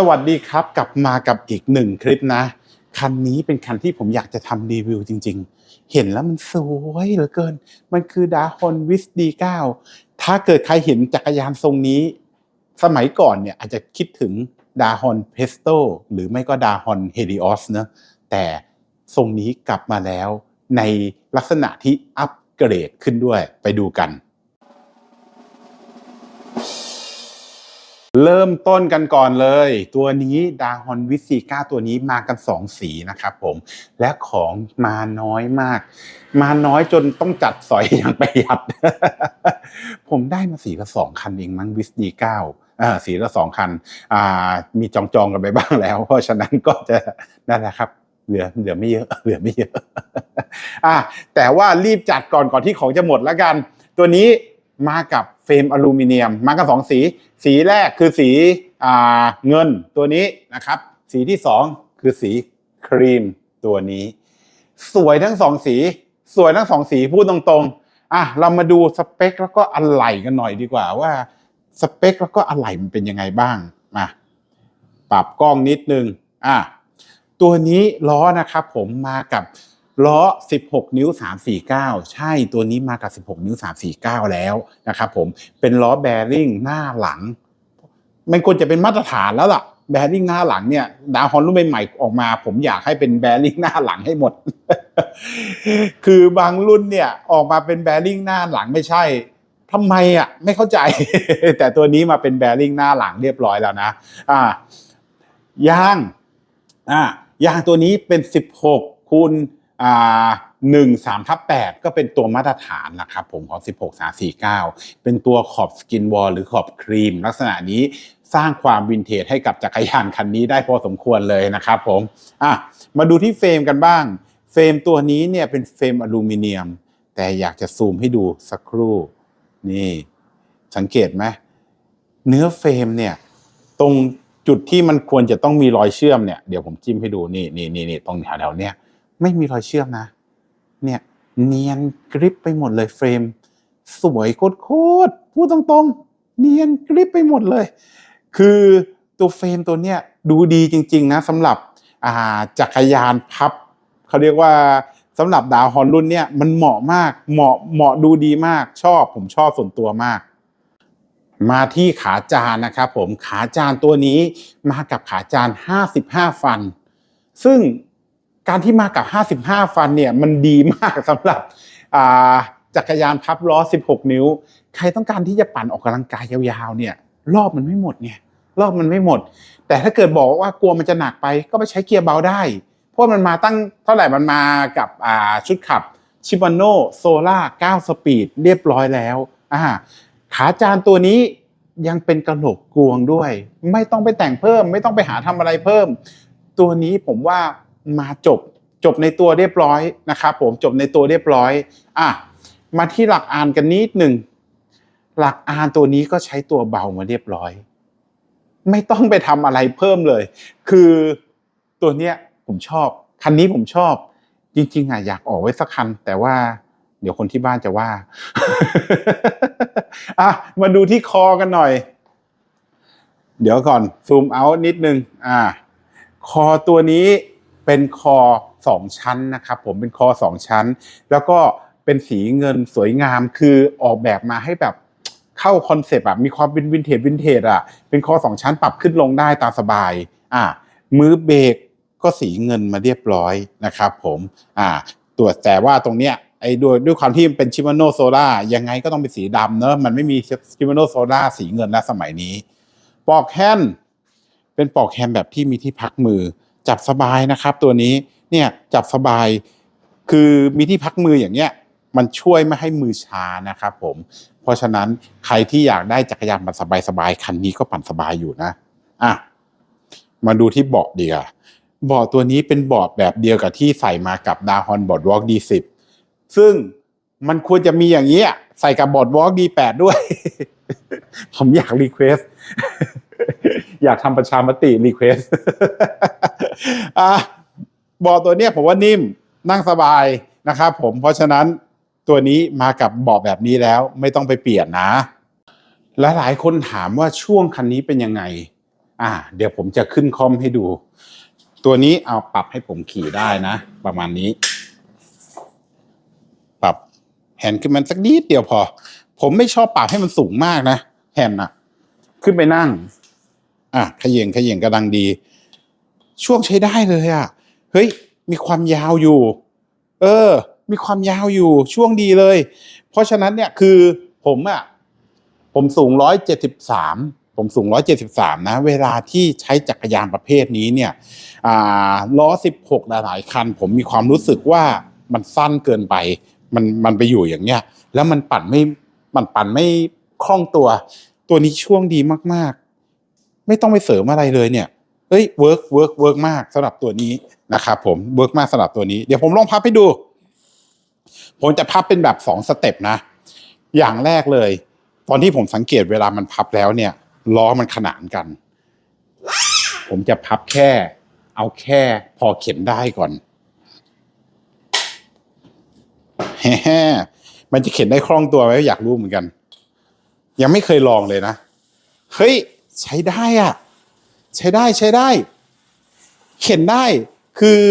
สวัสดีครับกลับมากับอีกหนึ่งคลิปนะ คันนี้เป็นคันที่ผมอยากจะทำรีวิวจริงๆ เห็นแล้วมันสวยเหลือเกิน มันคือดาฮอนวิสดีเก้าถ้าเกิดใครเห็นจักรยานทรงนี้ สมัยก่อนเนี่ยอาจจะคิดถึงดาฮอนเพสโตหรือไม่ก็ดาฮอนเฮลิออสเนะแต่ทรงนี้กลับมาแล้วในลักษณะที่อัปเกรดขึ้นด้วยไปดูกัน เริ่มต้นกันก่อนเลย ตัวนี้ดาฮอนวิซีก้าตัวนี้มากันสองสีนะครับผมและของมาน้อยมาก มาน้อยจนต้องจัดสอยอย่างประหยัด ผมได้มาสีละสองคันเองมั้งวิสดีเก้าอ่าสีละสองคันอ่ามีจองจองๆกันไปบ้างแล้ว เพราะฉะนั้นก็จะนั่นแหละครับเหลือเหลือไม่เยอะเหลือไม่เยอะอะแต่ว่ารีบจัดก่อนก่อนที่ของจะหมดแล้วกัน ตัวนี้ มากับเฟรมอลูมิเนียม มากันสองสี สีแรกคือสีอเงินตัวนี้นะครับ สีที่สองคือสีครีมตัวนี้ สวยทั้งสองสี สวยทั้งสองสีพูดตรงๆอะเรามาดูสเปคแล้วก็อะไหล่กันหน่อยดีกว่าว่าสเปคแล้วก็อะไหล่มันเป็นยังไงบ้างมาปรับกล้องนิดนึงอะตัวนี้ล้อนะครับผมมากับ ล้อ 16 นิ้ว 349 ใช่ตัวนี้มากับ 16 นิ้ว 349 แล้วนะครับผมเป็นล้อแบริ่งหน้าหลัง มันควรจะเป็นมาตรฐานแล้วล่ะแบริ่งหน้าหลังเนี่ยดาวฮอนรุ่นใหม่ๆออกมา ผมอยากให้เป็นแบริ่งหน้าหลังให้หมด คือบางรุ่นเนี่ยออกมาเป็นแบริ่งหน้าหลังไม่ใช่ทำไมอะไม่เข้าใจ แต่ตัวนี้มาเป็นแบริ่งหน้าหลังเรียบร้อยแล้วนะอ่ายางอ่ายางตัวนี้เป็น 16คูณ อ่า1 3ทับ8ก็เป็นตัวมาตรฐานนะครับผมของ 16 3 4 9 เป็นตัวขอบสกินวอลหรือขอบครีม ลักษณะนี้สร้างความวินเทจให้กับจักรยานคันนี้ได้พอสมควรเลยนะครับผมอะมาดูที่เฟรมกันบ้าง เฟรมตัวนี้เนี่ยเป็นเฟรมอลูมิเนียม แต่อยากจะซูมให้ดูสักครู่ นี่ สังเกตไหมเนื้อเฟรมเนี่ย ตรงจุดที่มันควรจะต้องมีรอยเชื่อมเนี่ยเดี๋ยวผมจิ้มให้ดูนี่นี่นี่นี่ตรงแถวๆเนี้ย ไม่มีรอยเชื่อมนะ เนี่ยเนียนกริบไปหมดเลยเฟรม สวยโคตรๆพูดตรงๆ เนียนกริบไปหมดเลย คือตัวเฟรมตัวเนี้ยดูดีจริง ๆ นะสำหรับจักรยานพับเขาเรียกว่าสำหรับดาวฮอนรุ่นเนี้ยมันเหมาะมากเหมาะเหมาะดูดีมากชอบผมชอบส่วนตัวมาก มาที่ขาจานนะครับผมขาจานตัวนี้มากับขาจาน 55 ฟัน ซึ่ง การที่มากับ 55 ฟันเนี่ยมันดีมากสำหรับจักรยานพับล้อ 16 นิ้ว ใครต้องการที่จะปั่นออกกำลังกายยาวๆเนี่ยรอบมันไม่หมดไงรอบมันไม่หมด แต่ถ้าเกิดบอกว่ากลัวมันจะหนักไปก็ไปใช้เกียร์เบาได้ เพราะมันมาตั้งเท่าไหร่มันมากับชุดขับชิบ a โนโซล่า9สปีดเรียบร้อยแล้วขาจานตัวนี้ยังเป็นกระโหลกกวงด้วย ไม่ต้องไปแต่งเพิ่ม ไม่ต้องไปหาทำอะไรเพิ่ม ตัวนี้ผมว่า มาจบ จบในตัวเรียบร้อยนะครับผมจบในตัวเรียบร้อยอะมาที่หลักอ่านกันนิดหนึ่งหลักอ่านตัวนี้ก็ใช้ตัวเบามาเรียบร้อย ไม่ต้องไปทำอะไรเพิ่มเลย คือตัวเนี้ยผมชอบคันนี้ผมชอบ จริงๆอะอยากออกไว้สักคัน แต่ว่าเดี๋ยวคนที่บ้านจะว่าอะมาดูที่คอกันหน่อย เดี๋ยวก่อนซูมเอานิดนึง อ่า คอตัวนี้ เป็นคอสองชั้นนะครับผมเป็นคอสองชั้น แล้วก็เป็นสีเงินสวยงามคือออกแบบมาให้แบบเข้าคอนเซปต์อะมีความเป็นวินเทจวินเทจอะเป็นคอสองชั้นปรับขึ้นลงได้ตามสบายอ่ามือเบรกก็สีเงินมาเรียบร้อยนะครับผมอ่าตรวจแต่ว่าตรงเนี้ยไอ้ด้วยด้วยความที่มันเป็นชิมานโนโซล่ายังไงก็ต้องเป็นสีดำเนอะมันไม่มีชิมานโนโซล่าสีเงินแล้วสมัยนี้ปลอกแฮนเป็นปลอกแฮนแบบที่มีที่พักมือ จับสบายนะครับ ตัวนี้เนี่ยจับสบายคือมีที่พักมืออย่างเงี้ยมันช่วยไม่ให้มือชานะครับผม เพราะฉะนั้นใครที่อยากได้จักรยานปั่นสบายๆคันนี้ก็ปั่นสบายอยู่นะอะมาดูที่เบาะเดียวเบาะตัวนี้เป็นเบาะแบบเดียวกับที่ใส่มากับดาฮอนบอดวอล์กดีสิบซึ่งมันควรจะมีอย่างนี้ยใส่กับบอดวอล์กดีแปดด้วย ผมอยากรีเควส อยากทำประชามติรีเควสอะเบาตัวเนี้ยผมว่านิ่มนั่งสบายนะครับผมเพราะฉะนั้นตัวนี้มากับเบาะแบบนี้แล้วไม่ต้องไปเปลี่ยนนะ และหลายคนถามว่าช่วงคันนี้เป็นยังไง อ่า เดี๋ยวผมจะขึ้นคอมให้ดู ตัวนี้เอาปรับให้ผมขี่ได้นะ ประมาณนี้ ปรับแฮนด์ขึ้นมันสักนิดเดียวพอ ผมไม่ชอบปรับให้มันสูงมากนะแฮนด์อะขึ้นไปนั่ง อะขย่งขย่งกระดังดี ช่วงใช้ได้เลยอะเฮ้ยมีความยาวอยู่ เออ มีความยาวอยู่ช่วงดีเลย เพราะฉะนั้นเนี่ยคือผมอะผมสูงร้อยเจ็ดสิบสามผมสูงร้อยเจ็ดสิบสามนะ เวลาที่ใช้จักรยานประเภทนี้เนี่ยอ่าล้อสิบหกหลายคัน ผมมีความรู้สึกว่ามันสั้นเกินไป มันมันไปอยู่อย่างเงี้ย แล้วมันปั่นไม่ มันปั่นไม่คล่องตัว ตัวนี้ช่วงดีมาก ๆ ไม่ต้องไปเสริมอะไรเลยเนี่ยเฮ้ยเวิร์กเวิร์กเวิร์กมากสำหรับตัวนี้นะครับผมเวิร์กมากสำหรับตัวนี้เดี๋ยวผมลองพับให้ดู ผมจะพับเป็นแบบสองสเต็ปนะ อย่างแรกเลย ตอนที่ผมสังเกตเวลามันพับแล้วเนี่ยล้อมันขนานกัน ผมจะพับแค่ เอาแค่พอเข็นได้ก่อนแฮ่มันจะเข็นได้คล่องตัวไหมอยากรู้เหมือนกัน ยังไม่เคยลองเลยนะ เฮ้ย ใช้ได้อะใช้ได้ใช้ได้ เข็นได้คือ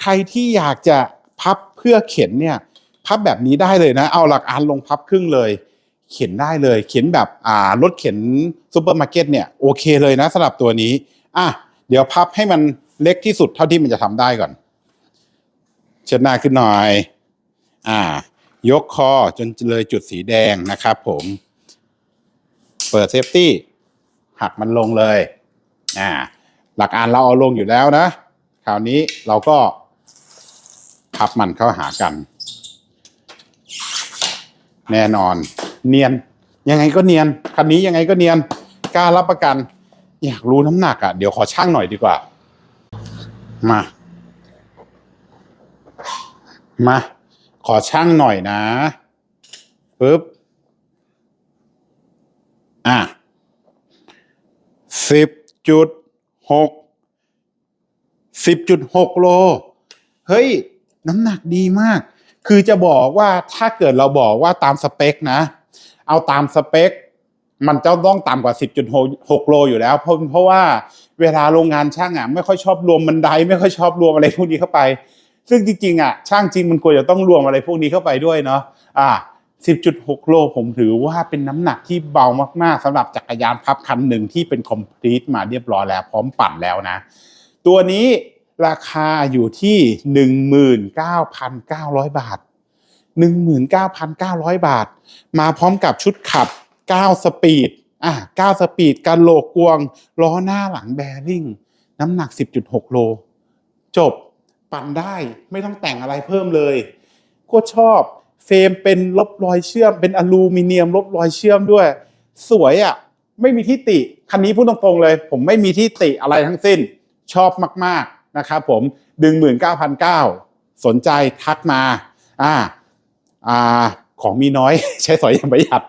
ใครที่อยากจะพับเพื่อเข็นเนี่ย พับแบบนี้ได้เลยนะ เอาหลักอันลงพับครึ่งเลย เข็นได้เลย เข็นแบบอ่ารถเข็นซูเปอร์มาร์เก็ตเนี่ยโอเคเลยนะสำหรับตัวนี้อะเดี๋ยวพับให้มันเล็กที่สุดเท่าที่มันจะทำได้ก่อน เชิดหน้าขึ้นหน่อย อ่า ยกคอจนเลยจุดสีแดงนะครับผม เปิดเซฟตี้ หักมันลงเลยอ่าหลักการเราเอาลงอยู่แล้วนะ คราวนี้เราก็พับมันเข้าหากัน แน่นอน เนียน ยังไงก็เนียน คันนี้ยังไงก็เนียนกล้ารับประกัน อยากรู้น้ำหนักอะ เดี๋ยวขอช่างหน่อยดีกว่า มา มา ขอช่างหน่อยนะปึ๊บอะ สิบจุดหกสิบจุดหกโล เฮ้ย น้ำหนักดีมาก คือจะบอกว่าถ้าเกิดเราบอกว่าตามสเปคนะ เอาตามสเปค มันจะต้องต่ำกว่า 10.6 โลอยู่แล้ว เพราะเพราะว่าเวลาโรงงานช่างอะไม่ค่อยชอบรวมบันไดไม่ค่อยชอบรวมอะไรพวกนี้เข้าไป ซึ่งจริงๆอะช่างจริงมันควรจะต้องรวมอะไรพวกนี้เข้าไปด้วยเนาะอ่า 10.6 โลผมถือว่าเป็นน้ำหนักที่เบามากๆสำหรับจักรยานพับคันหนึ่งที่เป็นคอมพลีทมาเรียบร้อยแล้วพร้อมปั่นแล้วนะ ตัวนี้ราคาอยู่ที่ 19,900 บาท 19,900 บาท มาพร้อมกับชุดขับ 9 สปีด อะ 9 สปีดกันโหลกกวง ล้อหน้าหลังแบริ่ง น้ำหนัก 10.6 โล จบ ปั่นได้ ไม่ต้องแต่งอะไรเพิ่มเลย โคตรชอบ เฟรมเป็นลบรอยเชื่อม เป็นอลูมิเนียมลบรอยเชื่อมด้วย สวยอะไม่มีที่ติ คันนี้พูดตรงๆเลย ผมไม่มีที่ติอะไรทั้งสิ้น ชอบมากๆนะครับผมดึงหมื่นเก้าพันเก้าสนใจทักมาอ่าอ่าของมีน้อย ใช้สอยอย่างประหยัด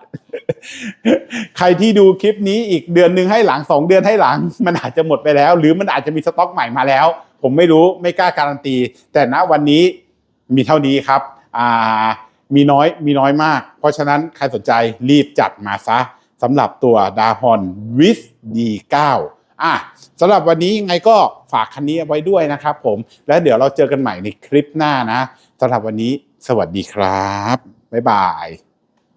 ใครที่ดูคลิปนี้อีกเดือนหนึ่งให้หลังสองเดือนให้หลัง มันอาจจะหมดไปแล้ว หรือมันอาจจะมีสต็อกใหม่มาแล้ว ผมไม่รู้ไม่กล้าการันตี แต่ณวันนี้มีเท่านี้ครับ อ่า มีน้อยมีน้อยมาก เพราะฉะนั้นใครสนใจรีบจัดมาซะสำหรับตัวดาฮอนวิสดีเก้าอะสำหรับวันนี้ยังไงก็ฝากคันนี้ไว้ด้วยนะครับผม แล้วเดี๋ยวเราเจอกันใหม่ในคลิปหน้านะสำหรับวันนี้สวัสดีครับ บ๊ายบาย